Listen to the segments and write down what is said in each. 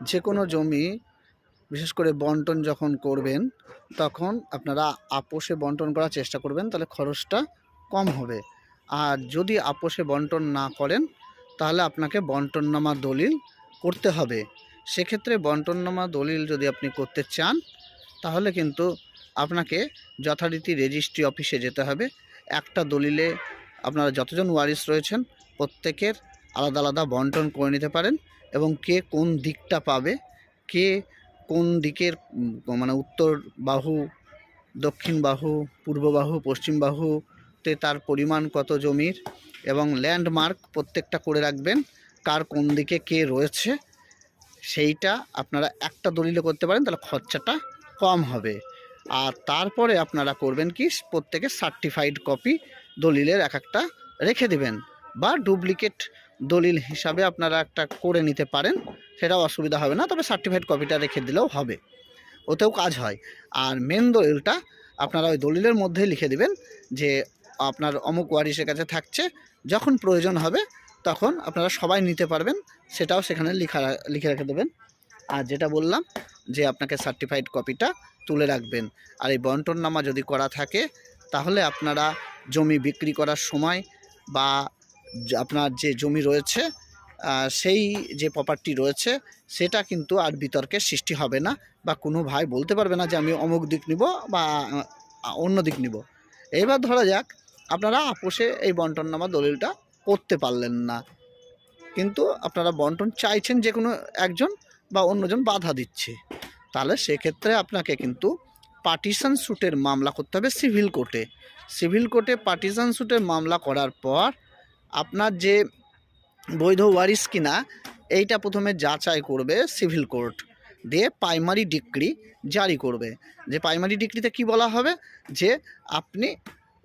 যে কোনো জমি, বিশেষ করে বন্টন যখন করবেন, তখন আপনারা আপোষে বন্টন করার চেষ্টা করবেন, তাহলে খরচটা কম হবে। আর যদি আপোষে বন্টন না করেন, তাহলে আপনাকে বন্টননামা দলিল করতে হবে। সেক্ষেত্রে বন্টননামা দলিল যদি আপনি করতে চান, তাহলে কিন্তু আপনাকে যথারীতি রেজিস্ট্রি অফিসে যেতে হবে। একটা দলিলে আপনারা যতজন ওয়ারিস রয়েছেন, প্রত্যেকের আলাদা আলাদা বন্টন করে নিতে পারেন এবং কে কোন দিকটা পাবে, কে কোন দিকের মানে উত্তর বাহু, দক্ষিণ বাহু, পূর্ব বাহু, পশ্চিম বাহুতে তার পরিমাণ কত জমির এবং ল্যান্ডমার্ক প্রত্যেকটা করে রাখবেন, কার কোন দিকে কে রয়েছে, সেইটা আপনারা একটা দলিলে করতে পারেন, তাহলে খরচাটা কম হবে। আর তারপরে আপনারা করবেন কি, প্রত্যেকে সার্টিফাইড কপি দলিলের এক একটা রেখে দেবেন। বা ডুপ্লিকেট দলিল হিসাবে আপনারা একটা করে নিতে পারেন, সেটাও অসুবিধা হবে না, তবে সার্টিফাইড কপিটা রেখে দিলেও হবে। ওতেও কাজ হয়। আর মেন দলিলটা আপনারা ওই দলিলের মধ্যে লিখে দিবেন যে আপনার অমুক ওয়ারিসের কাছে থাকছে, যখন প্রয়োজন হবে তখন আপনারা সবাই নিতে পারবেন, সেটাও সেখানে লিখা লিখে রেখে দেবেন। আর যেটা বললাম যে আপনাকে সার্টিফাইড কপিটা তুলে রাখবেন। আর এই বন্টননামা যদি করা থাকে, তাহলে আপনারা জমি বিক্রি করার সময় বা আপনার যে জমি রয়েছে সেই যে প্রপার্টি রয়েছে, সেটা কিন্তু আর বিতর্কের সৃষ্টি হবে না বা কোনো ভাই বলতে পারবে না যে আমি অমুক দিক নিব বা অন্য দিক নিব। এবার ধরা যাক, আপনারা আপোষে এই বন্টননামা দলিলটা করতে পারলেন না। কিন্তু আপনারা বন্টন চাইছেন যে কোনো একজন বা অন্যজন বাধা দিচ্ছে। তাহলে সেক্ষেত্রে আপনাকে কিন্তু পার্টিশন স্যুটের মামলা করতে হবে সিভিল কোর্টে সিভিল কোর্টে পার্টিশন স্যুটের মামলা করার পর আপনার যে বৈধ ওয়ারিস কিনা, এইটা প্রথমে যাচাই করবে সিভিল কোর্ট। দিয়ে প্রাইমারি ডিক্রি জারি করবে। যে প্রাইমারি ডিক্রিতে কি বলা হবে? যে আপনি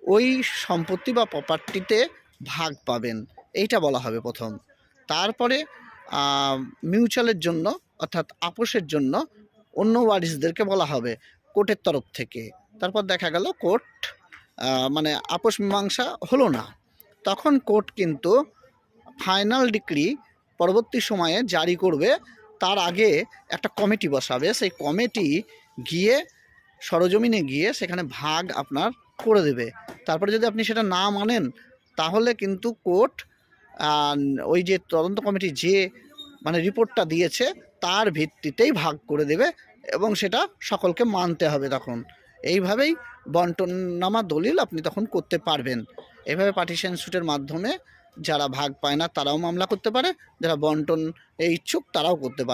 ওই সম্পত্তি বা প্রপার্টিতে ভাগ পাবেন। এইটা বলা হবে প্রথম। তারপরে মিউচুয়ালের জন্য, অর্থাৎ আপোষের জন্য অন্য ওয়ারিসদেরকে বলা হবে কোর্টের তরফ থেকে। তারপর দেখা গেল কোর্ট মানে আপোষ মীমাংসা হলো না। তখন কোর্ট কিন্তু ফাইনাল ডিগ্রি পরবর্তী সময়ে জারি করবে। তার আগে একটা কমিটি বসাবে। সেই কমিটি গিয়ে, সরজমিনে গিয়ে সেখানে ভাগ আপনার করে দেবে। তারপরে যদি আপনি সেটা না মানেন, তাহলে কিন্তু কোর্ট ওই যে তদন্ত কমিটি যে মানে রিপোর্টটা দিয়েছে, তার ভিত্তিতেই ভাগ করে দেবে এবং সেটা সকলকে মানতে হবে তখন। এইভাবেই বন্টননামা দলিল আপনি তখন করতে পারবেন। এভাবে পার্টিশন স্যুটের মাধ্যমে যারা ভাগ পায় না, তারাও মামলা করতে পারে, যারা বন্টন ইচ্ছুক, তারাও করতে পারে।